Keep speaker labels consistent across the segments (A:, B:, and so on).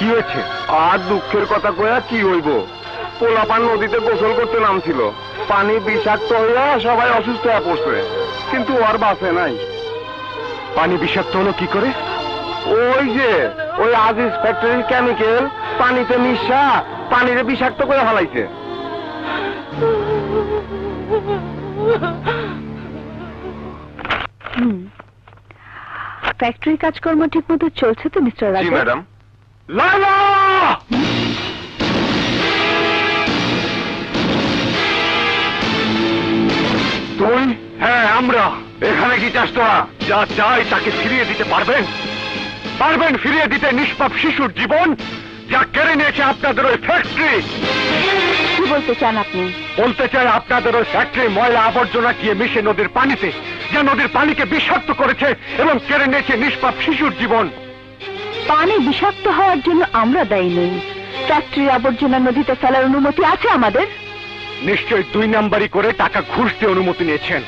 A: কি হয়েছে?
B: আর দুঃখের কথা কয়া কি হইব? পোলাপান নদীতে গোসল করতে নামছিল। পানি বিষাক্ত হইয়া সবাই অসুস্থ হয়ে পড়ছে। কিন্তু আর বাসে নাই।
A: পানি বিষাক্ত হলো কি করে?
B: ওই যে ওই আজিজ ফ্যাক্টরির কেমিক্যাল পানিতে মিশা পানিতে বিষাক্ত করে ফেলাইছে।
C: হুম। ফ্যাক্টরি কাজকর্ম ঠিক মতো চলছে তো মিস্টার
B: জি
C: রাজা
B: ম্যাডাম
A: লালা তুই? হ্যাঁ আমরা। এখানে কি চাস তোরা? যা চাই তাকে ফিরিয়ে দিতে পারবেন। পারবেন ফিরিয়ে দিতে নিষ্পাপ শিশুর জীবন যা কেড়ে নিয়েছে আপনাদের ওই ফ্যাক্টরি
C: কি বলতে চান আপনি?
A: বলতে চাই আপনাদের ওই ফ্যাক্টরি ময়লা আবর্জনা গিয়ে মিশে নদীর পানিতে। যা নদীর পানিকে বিষাক্ত করেছে এবং কেড়ে নিয়েছে নিষ্পাপ শিশুর জীবন।
C: পানি বিষাক্ত হওয়ার জন্য আমরা দায়ী নই। ফ্যাক্টরির আবর্জনা নদীতে ফেলার অনুমতি আছে আমাদের?
A: নিশ্চয়ই দুই নাম্বারই করে টাকা ঘুষ দিয়ে অনুমতি নিয়েছেন।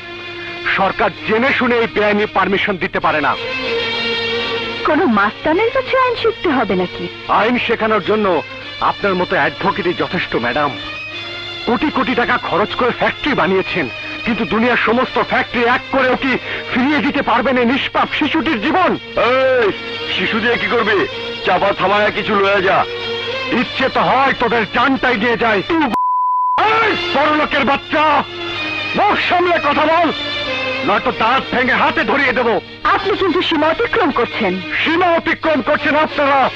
A: সরকার জেনে শুনে এই বেআইনি পারমিশন দিতে পারে না।
C: কোন মাস্তানের কাছে আইন শিখতে হবে নাকি?
A: আইন শেখানোর জন্য আপনার মতো অ্যাডভোকেটই যথেষ্ট ম্যাডাম। কোটি কোটি টাকা খরচ করে ফ্যাক্টরি বানিয়েছেন। কিন্তু দুনিয়ার সমস্ত ফ্যাক্টরি এক করেও কি ফিরিয়ে দিতে পারবেন এই নিষ্পাপ শিশুটির জীবন?
B: শিশু দিয়ে কি করবি? চাপা থামায়া কিছু লয়ে যা।
A: ইচ্ছে তো হয় তোদের জানটাই নিয়ে যায় এই বড়লোকের বাচ্চা! মুখ সামলে কথা বল। নয়তো দাঁত ভেঙে হাতে ধরিয়ে দেবো।
C: আপনি কিন্তু সীমা অতিক্রম করছেন।
A: সীমা অতিক্রম করছেন আপনারা।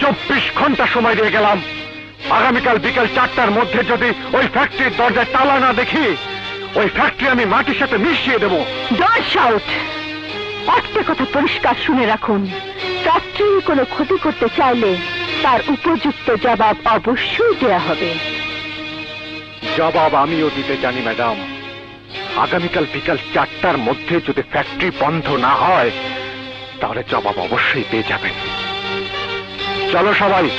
A: চব্বিশ ঘণ্টা সময় দিয়ে গেলাম। আগামীকাল বিকাল চারটার মধ্যে যদি ওই ফ্যাক্টরির দরজায় তালা না দেখি ওই ফ্যাক্টরি আমি মাটির সাথে মিশিয়ে দেবো।
C: ডোন্ট একটা কথা পরিষ্কার শুনে রাখুন। ফ্যাক্টরি কোনো ক্ষতি করতে চাইলে তার উপযুক্ত জবাব অবশ্যই দেয়া হবে।
A: জবাব আমিও দিতে জানি ম্যাডাম। আগামীকাল বিকাল চারটার মধ্যে যদি ফ্যাক্টরি বন্ধ না হয় তাহলে জবাব অবশ্যই পেয়ে যাবেন। চলো সবাই।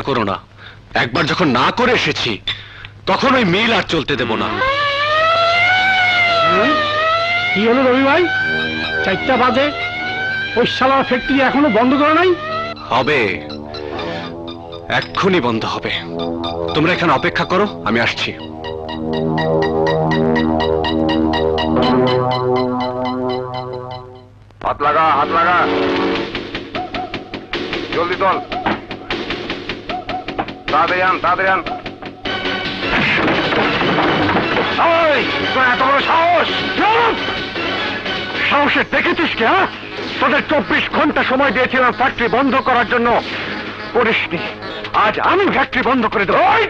A: করো না। একবার যখন না করে এসেছি তখন ওই মিল আর চলতে দেব না।
D: কি হলো রবি ভাই? চারটা বাজে। ওই শালার ফ্যাক্টরি এখনও বন্ধ করে নাই?
A: হবে। এক্ষুনি বন্ধ হবে। তোমরা এখানে অপেক্ষা করো আমি আসছি।
B: হাত লাগা হাত লাগা। জলদি চল। তাড়াতাড়ি আন তাড়াতাড়ি আন
A: এত বড় সাহস! সাহসে দেখেছিস কি হ্যাঁ? তোদের চব্বিশ ঘণ্টা সময় দিয়েছিলাম ফ্যাক্টরি বন্ধ করার জন্য। করিসনি। আজ আমি ফ্যাক্টরি বন্ধ করে দেবো। ওই!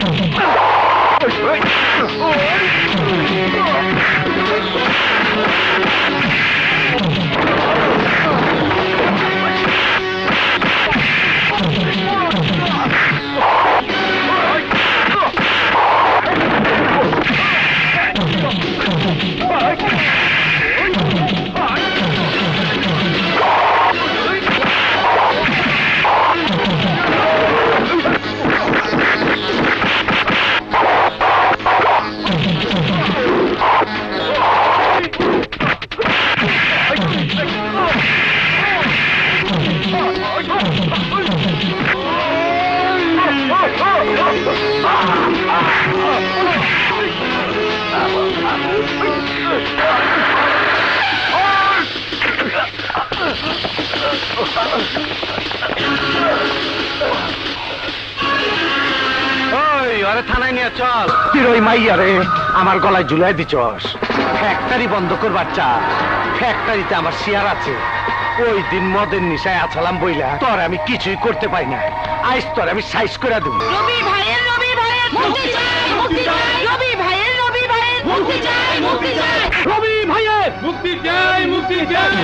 D: ওই আরে থানায় নিয়ে চল।
A: তুই মাইয়া রে
D: আমার গলায় ঝুলাই দিছস। ফ্যাক্টরি বন্ধ করবার চা ফ্যাক্টরিতে আমার শেয়ার আছে। ওই দিন মদের নিশায় আছালাম বইলা তোর আমি কিছুই করতে পাই না। আইস তোর আমি সাইজ করে দেবো।
E: রবি ভাইয়ের রবি ভাইয়ের মুক্তি চাই মুক্তি চাই। রবি ভাইয়ের রবি ভাইয়ের মুক্তি চাই মুক্তি চাই।
D: রবি ভাইয়ের মুক্তি চাই মুক্তি চাই।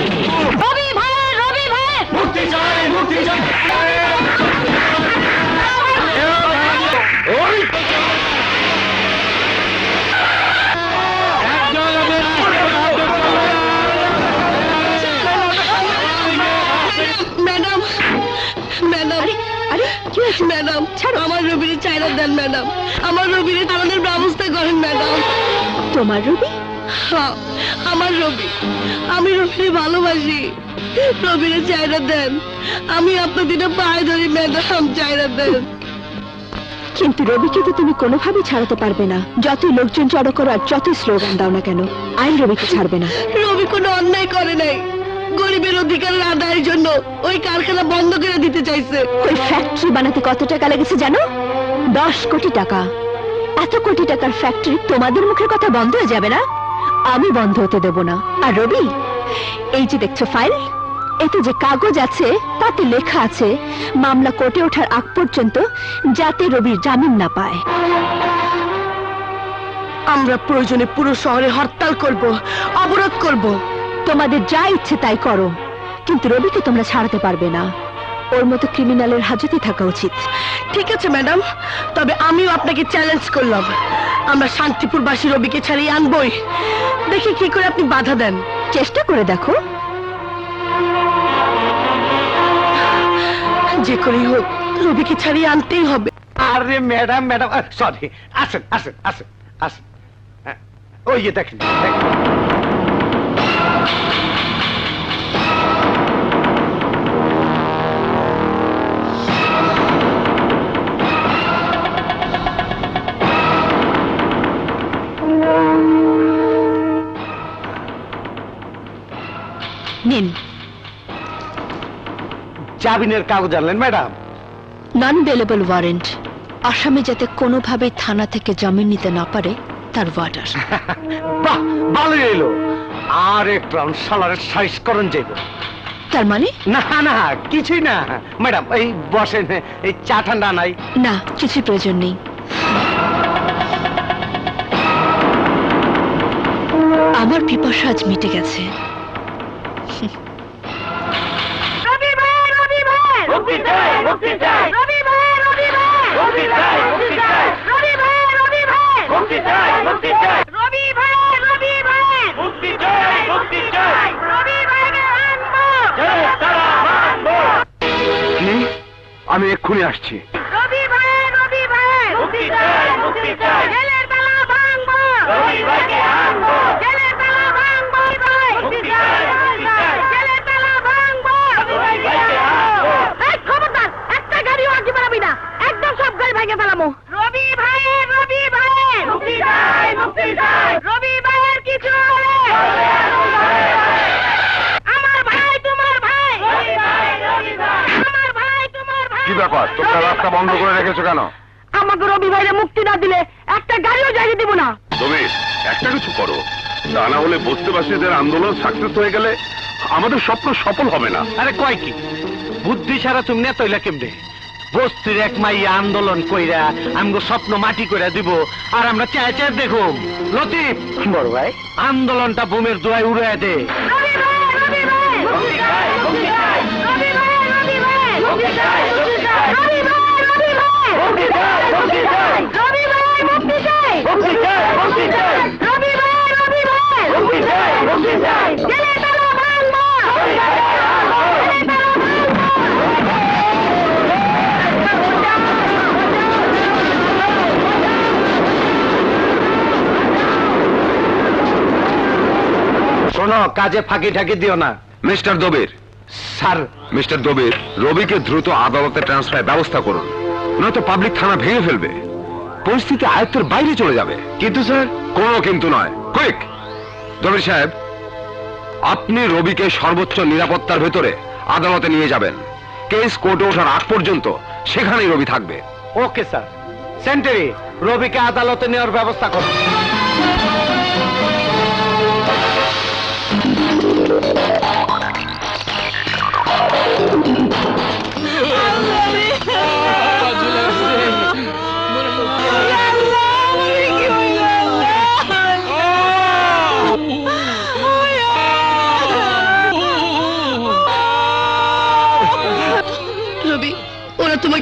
F: ম্যাডাম ম্যাডাম
C: আরে কি হয়েছে?
F: ম্যাডাম আমার রবির চাইনা দেন ম্যাডাম। আমার রবির তাড়ানোর ব্যবস্থা করেন ম্যাডাম।
C: তোমার রবি?
F: হ্যাঁ, আমার রবি। আমি রবিরে ভালোবাসি। রবিরে চাইরা দেন। আমি আপনাদের পায়ে ধরি ম্যাডাম চাইরা দেন।
C: কিন্তু রবিকে তো তুমি কোনোভাবেই ছাড়াতে পারবে না। যতই লোকজন জড়ো করো আর যতই স্লোগান দাও না কেন আইন রবিকে ছাড়বে না।
F: রবি কোনো অন্যায় করে নাই। গরিবের অধিকারের আদায়ের জন্য ওই কারখানা বন্ধ করে দিতে চাইছে।
C: ওই ফ্যাক্টরি বানাতে কত টাকা লেগেছে জানো? দশ কোটি টাকা। এত কোটি টাকার ফ্যাক্টরি তোমাদের মুখের কথা বন্ধ হয়ে যাবে না? আমি বন্ধ হতে দেব না। আর রবি এই যে দেখছ ফাইল এতে যে কাগজ আছে তাতে লেখা আছে মামলা কোর্টে ওঠার আগ পর্যন্ত যাতে রবির জামিন না পায়।
F: আমরা প্রয়োজনে পুরো শহরে হরতাল করব অবরোধ করব।
C: তোমাদের যা ইচ্ছে তাই করো কিন্তু রবিকে তোমরা ছাড়াতে পারবে না। ওর মতো ক্রিমিনালের হাজতে থাকা উচিত।
F: ঠিক আছে ম্যাডাম তবে আমিও আপনাকে চ্যালেঞ্জ করলাম। আমরা শান্তিপুরবাসী রবিকে ছাড়িয়ে আনবই। দেখি কি করে আপনি বাধা দেন।
C: চেষ্টা করে দেখো।
F: যে করেই হোক রবিকে ছাড়িয়ে আনতেই হবে
D: আরে ম্যাডাম ম্যাডাম সরি আসেন আসেন আসেন আসেন হ্যাঁ, ওই যে দেখেন দেখেন।
C: নিন
D: জামিনের কাগজ আনলেন ম্যাডাম।
C: নন বেলেবল ওয়ারেন্ট আসামি যাতে কোনোভাবে থানা থেকে জামিন নিতে না পারে তার ওয়ার্ডার
D: বাহ ভালোই এলো আর একটু সালার সাইজ করুন যাইব
C: তার মানে?
D: না না কিছুই না। ম্যাডাম এই বসেন এই চা ঠান্ডা নাই।
C: না কিছু প্রয়োজন নেই। আমার পিপাসা আজ মিটে গেছে।
E: মুক্তি চাই মুক্তি চাই। রবি ভাই রবি ভাই। মুক্তি চাই মুক্তি চাই। রবি ভাই রবি ভাই। মুক্তি চাই মুক্তি চাই। রবি ভাই রবি ভাই। মুক্তি চাই মুক্তি চাই। রবি ভাইকে আনব। তারা মানবো
B: আমি এক্ষুনি আসছি। ব্যাপার তোমরা রাস্তা বন্ধ করে রেখেছো কেন
E: আমাকে রবি ভাইরে মুক্তি না দিলে একটা গাড়িও জায়গা দিব না
B: তবে একটা কিছু করো তা না হলে বস্তিবাসীদের আন্দোলন সাকসেস হয়ে গেলে আমাদের স্বপ্ন সফল হবে না
D: আরে কয় কি বুদ্ধি ছাড়া তুমি না তৈলা কেমনে বস্তির এক মাইয়া আন্দোলন কইরা আমগো স্বপ্ন মাটি কইরা দিব আর আমরা চায় চায় দেখুম লতিফ বড় ভাই আন্দোলনটা বোমের দোয়ায় উড়ায় দে
E: রবি ভাই রবি ভাই মুক্তি চাই মুক্তি চাই রবি ভাই রবি ভাই মুক্তি চাই মুক্তি চাই। রবি ভাই মুক্তি চাই। মুক্তি চাই মুক্তি চাই। রবি ভাই রবি ভাই। মুক্তি চাই মুক্তি চাই। জেলে তালা ভাঙবো রবি ভাইকে আনব
D: শোনো কাজে ফাঁকি ঠাকি দিও না।
B: Mister Dabir.
D: Sir.
B: Mister Dabir রবিকে দ্রুত আদালতে ট্রান্সফার ব্যবস্থা করুন। নয়তো পাবলিক থানা ভেঙে ফেলবে। পরিস্থিতি আয়ত্তের বাইরে চলে যাবে। কিন্তু স্যার? কোনো কিন্তু নয়। কুইক দবির সাহেব আপনি রবিকে সর্বোচ্চ নিরাপত্তার ভেতরে আদালতে নিয়ে যাবেন। কেস কোর্টে ওঠার আগ পর্যন্ত সেখানেই রবি থাকবে।
D: ওকে স্যার সেন্টারি রবিকে আদালতে নেওয়ার ব্যবস্থা করো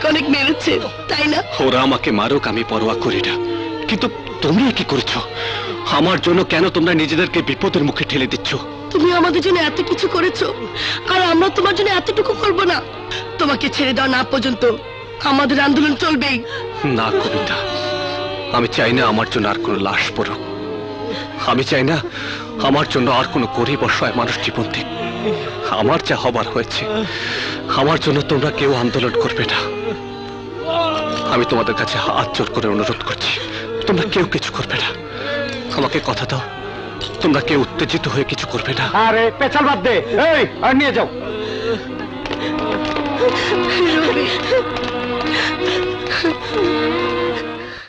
F: অনেক মেরেছে তাই না?
G: ওরা আমাকে মারুক আমি পরোয়া করি না। কিন্তু তুমি কি করেছ? আমার জন্য কেন তোমরা নিজেদেরকে বিপদের মুখে ঠেলে দিচ্ছ?
F: তুমি আমাদের জন্য এত কিছু করেছ আর আমরা তোমার জন্য এতটুকু করব না। তোমাকে ছেড়ে দাও না পর্যন্ত আমাদের আন্দোলন চলবেই।
G: না কবিতা আমি চাই না আমার জন্য আর কোনো লাশ পড়ুক। আমি চাই না আমার জন্য আর কোনো গরিব অসহায় মানুষ জীবন দিক। আমার যা হবার হয়েছে আমার জন্য তোমরা কেউ আন্দোলন করবে না। আমি তোমাদের কাছে হাত জোর করে অনুরোধ করছি। তোমরা কেউ কিছু করবে না। আমাকে কথা দাও। তোমরা কেউ উত্তেজিত হয়ে কিছু করবে না।
D: আরে পেছাল বাদ দে। এই আর নিয়ে যাও।
F: রবি।